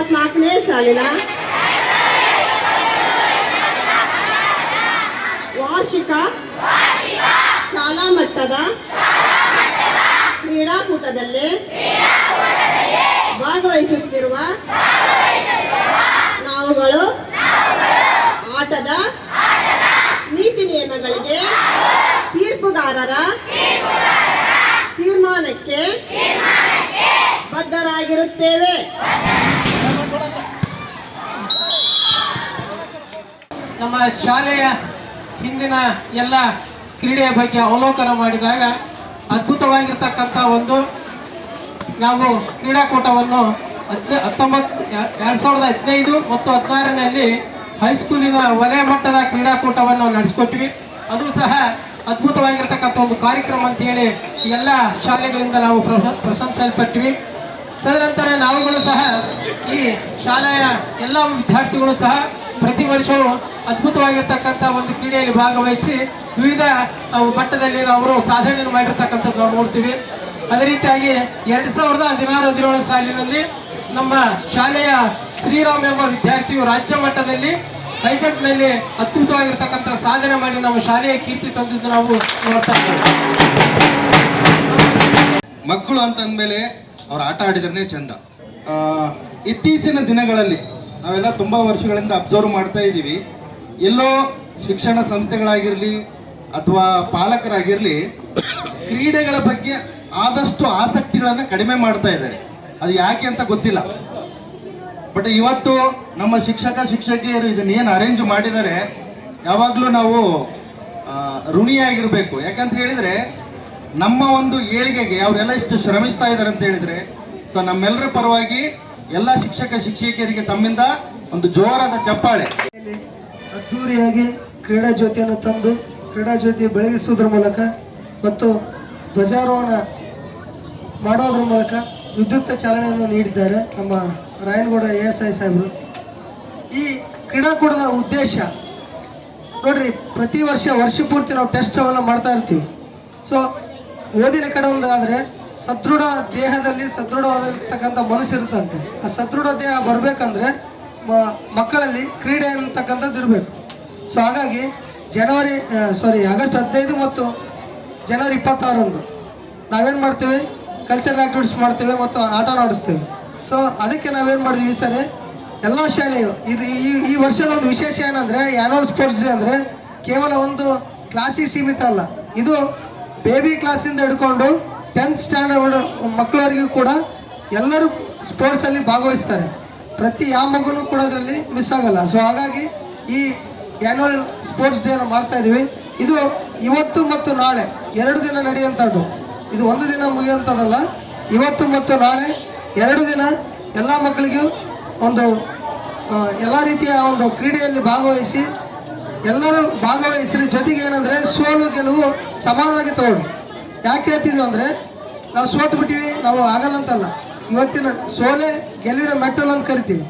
ಇಪ್ಪತ್ನಾಲ್ಕನೇ ಸಾಲಿನ ವಾರ್ಷಿಕ ಶಾಲಾ ಮಟ್ಟದ ಕ್ರೀಡಾಕೂಟದಲ್ಲಿ ಭಾಗವಹಿಸುತ್ತಿರುವ ನಾವುಗಳು ಆಟದ ನೀತಿ ನಿಯಮಗಳಿಗೆ ತೀರ್ಪುಗಾರರ ತೀರ್ಮಾನಕ್ಕೆ ಬದ್ಧರಾಗಿರುತ್ತೇವೆ. ನಮ್ಮ ಶಾಲೆಯ ಹಿಂದಿನ ಎಲ್ಲ ಕ್ರೀಡೆಯ ಬಗ್ಗೆ ಅವಲೋಕನ ಮಾಡಿದಾಗ ಅದ್ಭುತವಾಗಿರ್ತಕ್ಕಂಥ ಒಂದು ನಾವು ಕ್ರೀಡಾಕೂಟವನ್ನು ಹದಿನ ಹತ್ತೊಂಬತ್ತು ಎರಡು ಸಾವಿರದ ಹದಿನೈದು ಮತ್ತು ಹದಿನಾರನಲ್ಲಿ ಹೈಸ್ಕೂಲಿನ ವಲಯ ಮಟ್ಟದ ಕ್ರೀಡಾಕೂಟವನ್ನು ನಡೆಸ್ಕೊಟ್ವಿ. ಅದು ಸಹ ಅದ್ಭುತವಾಗಿರ್ತಕ್ಕಂಥ ಒಂದು ಕಾರ್ಯಕ್ರಮ ಅಂತೇಳಿ ಎಲ್ಲ ಶಾಲೆಗಳಿಂದ ನಾವು ಪ್ರಶ ಪ್ರಶಂಸಲ್ಪಟ್ವಿ. ತದನಂತರ ನಾವುಗಳು ಸಹ ಈ ಶಾಲೆಯ ಎಲ್ಲ ವಿದ್ಯಾರ್ಥಿಗಳು ಸಹ ಪ್ರತಿ ವರ್ಷವೂ ಅದ್ಭುತವಾಗಿರ್ತಕ್ಕಂಥ ಒಂದು ಕ್ರೀಡೆಯಲ್ಲಿ ಭಾಗವಹಿಸಿ ವಿವಿಧ ಮಟ್ಟದಲ್ಲಿ ಅವರು ಸಾಧನೆಯನ್ನು ಮಾಡಿರ್ತಕ್ಕಂಥದ್ದು ನಾವು ನೋಡ್ತೀವಿ. ಅದೇ ರೀತಿಯಾಗಿ ಎರಡು ಸಾವಿರದ ಹದಿನಾರು ಹದಿನೇಳು ಸಾಲಿನಲ್ಲಿ ನಮ್ಮ ಶಾಲೆಯ ಶ್ರೀರಾಮ್ ಎಂಬ ವಿದ್ಯಾರ್ಥಿಯು ರಾಜ್ಯ ಮಟ್ಟದಲ್ಲಿ ಹೈಜಂಪ್ನಲ್ಲಿ ಅದ್ಭುತವಾಗಿರ್ತಕ್ಕಂಥ ಸಾಧನೆ ಮಾಡಿ ನಮ್ಮ ಶಾಲೆಯ ಕೀರ್ತಿ ತಂದಿದ್ದು ನಾವು ನೋಡ್ತಾ ಇದ್ದೀವಿ. ಮಕ್ಕಳು ಅಂತಂದ್ಮೇಲೆ ಅವ್ರು ಆಟ ಆಡಿದ್ರೆ ಚಂದ. ಇತ್ತೀಚಿನ ದಿನಗಳಲ್ಲಿ ನಾವೆಲ್ಲ ತುಂಬ ವರ್ಷಗಳಿಂದ ಅಬ್ಸರ್ವ್ ಮಾಡ್ತಾ ಇದ್ದೀವಿ. ಎಲ್ಲೋ ಶಿಕ್ಷಣ ಸಂಸ್ಥೆಗಳಾಗಿರಲಿ ಅಥವಾ ಪಾಲಕರಾಗಿರಲಿ ಕ್ರೀಡೆಗಳ ಬಗ್ಗೆ ಆದಷ್ಟು ಆಸಕ್ತಿಗಳನ್ನು ಕಡಿಮೆ ಮಾಡ್ತಾ ಇದ್ದಾರೆ. ಅದು ಯಾಕೆ ಅಂತ ಗೊತ್ತಿಲ್ಲ. ಬಟ್ ಇವತ್ತು ನಮ್ಮ ಶಿಕ್ಷಕ, ಶಿಕ್ಷಕಿಯರು ಇದನ್ನೇನು ಅರೇಂಜ್ ಮಾಡಿದ್ದಾರೆ, ಯಾವಾಗಲೂ ನಾವು ಋಣಿಯಾಗಿರ್ಬೇಕು. ಯಾಕಂತ ಹೇಳಿದ್ರೆ ನಮ್ಮ ಒಂದು ಏಳಿಗೆಗೆ ಅವರೆಲ್ಲ ಇಷ್ಟು ಶ್ರಮಿಸ್ತಾ ಇದ್ದಾರೆ ಅಂತ ಹೇಳಿದ್ರೆ, ಸೊ ನಮ್ಮೆಲ್ಲರ ಪರವಾಗಿ ಎಲ್ಲ ಶಿಕ್ಷಕ ಶಿಕ್ಷಕಿಯರಿಗೆ ತಮ್ಮಿಂದ ಒಂದು ಜೋರಾದ ಚಪ್ಪಾಳೆ. ಅದ್ದೂರಿಯಾಗಿ ಕ್ರೀಡಾ ಜ್ಯೋತಿಯನ್ನು ತಂದು ಕ್ರೀಡಾ ಜ್ಯೋತಿ ಬೆಳಗಿಸುವುದರ ಮೂಲಕ ಮತ್ತು ಧ್ವಜಾರೋಹಣ ಮಾಡೋದ್ರ ಮೂಲಕ ವಿದ್ಯುಕ್ತ ಚಾಲನೆಯನ್ನು ನೀಡಿದ್ದಾರೆ ನಮ್ಮ ರಾಯನಗೌಡ ಎ ಎಸ್ ಐ ಸಾಹೇಬರು. ಈ ಕ್ರೀಡಾಕೂಟದ ಉದ್ದೇಶ, ನೋಡ್ರಿ, ಪ್ರತಿ ವರ್ಷ ವರ್ಷ ಪೂರ್ತಿ ನಾವು ಟೆಸ್ಟ್ ಅವೆಲ್ಲ ಮಾಡ್ತಾ ಇರ್ತೀವಿ. ಸೊ ಓದಿನ ಕಡೆ ಒಂದಾದ್ರೆ ಸದೃಢ ದೇಹದಲ್ಲಿ ಸದೃಢವಾಗಿರ್ತಕ್ಕಂಥ ಮನಸ್ಸು ಇರುತ್ತಂತೆ ಆ ಸದೃಢ ದೇಹ ಬರಬೇಕಂದ್ರೆ ಮಕ್ಕಳಲ್ಲಿ ಕ್ರೀಡೆ ಅಂತಕ್ಕಂಥದ್ದು ಇರಬೇಕು. ಸೊ ಹಾಗಾಗಿ ಜನವರಿ ಸಾರಿ ಆಗಸ್ಟ್ ಹದಿನೈದು ಮತ್ತು ಜನವರಿ ಇಪ್ಪತ್ತಾರರಂದು ನಾವೇನು ಮಾಡ್ತೀವಿ? ಕಲ್ಚರಲ್ ಆ್ಯಕ್ಟಿವಿಟೀಸ್ ಮಾಡ್ತೇವೆ ಮತ್ತು ಆಟ ಆಡಿಸ್ತೇವೆ. ಸೊ ಅದಕ್ಕೆ ನಾವೇನು ಮಾಡಿದ್ವಿ ಸರಿ? ಎಲ್ಲ ಶಾಲೆಯು, ಇದು ಈ ಈ ವರ್ಷದ ಒಂದು ವಿಶೇಷ ಏನಂದರೆ ಆ್ಯನುವಲ್ ಸ್ಪೋರ್ಟ್ಸ್ ಡೇ ಅಂದರೆ ಕೇವಲ ಒಂದು ಕ್ಲಾಸಿಗೆ ಸೀಮಿತ ಅಲ್ಲ. ಇದು ಬೇಬಿ ಕ್ಲಾಸಿಂದ ಹಿಡ್ಕೊಂಡು ಟೆಂತ್ ಸ್ಟ್ಯಾಂಡರ್ಡ್ ಮಕ್ಕಳವರಿಗೂ ಕೂಡ ಎಲ್ಲರೂ ಸ್ಪೋರ್ಟ್ಸಲ್ಲಿ ಭಾಗವಹಿಸ್ತಾರೆ. ಪ್ರತಿ ಯಾವ ಮಗುನೂ ಕೂಡ ಅದರಲ್ಲಿ ಮಿಸ್ ಆಗಲ್ಲ. ಸೊ ಹಾಗಾಗಿ ಈ ಆ್ಯನ್ಯುವಲ್ ಸ್ಪೋರ್ಟ್ಸ್ ಡೇನ ಮಾಡ್ತಾ ಇದ್ದೀವಿ ಇದು ಇವತ್ತು ಮತ್ತು ನಾಳೆ ಎರಡು ದಿನ ನಡೆಯುವಂಥದ್ದು ಇದು ಒಂದು ದಿನ ಮುಗಿಯುವಂಥದ್ದಲ್ಲ ಇವತ್ತು ಮತ್ತು ನಾಳೆ ಎರಡು ದಿನ ಎಲ್ಲ ಮಕ್ಕಳಿಗೂ ಒಂದು ಎಲ್ಲ ರೀತಿಯ ಒಂದು ಕ್ರೀಡೆಯಲ್ಲಿ ಭಾಗವಹಿಸಿ ಎಲ್ಲರೂ ಭಾಗವಹಿಸಿದ ಜೊತೆಗೆ ಏನಂದರೆ ಸೋಲು ಗೆಲುವು ಸಮಾನವಾಗಿ ತಗೊಳ್ಳಿ. ಯಾಕೆ ಹೇಳ್ತಿದ್ವಿ ಅಂದರೆ, ನಾವು ಸೋತು ಬಿಟ್ಟಿವಿ ನಾವು ಆಗಲ್ಲ ಅಂತಲ್ಲ ಇವತ್ತಿನ ಸೋಲೆ ಗೆಲ್ಲಿನ ಮೆಟ್ಟಲು ಅಂತ ಕರಿತೀವಿ.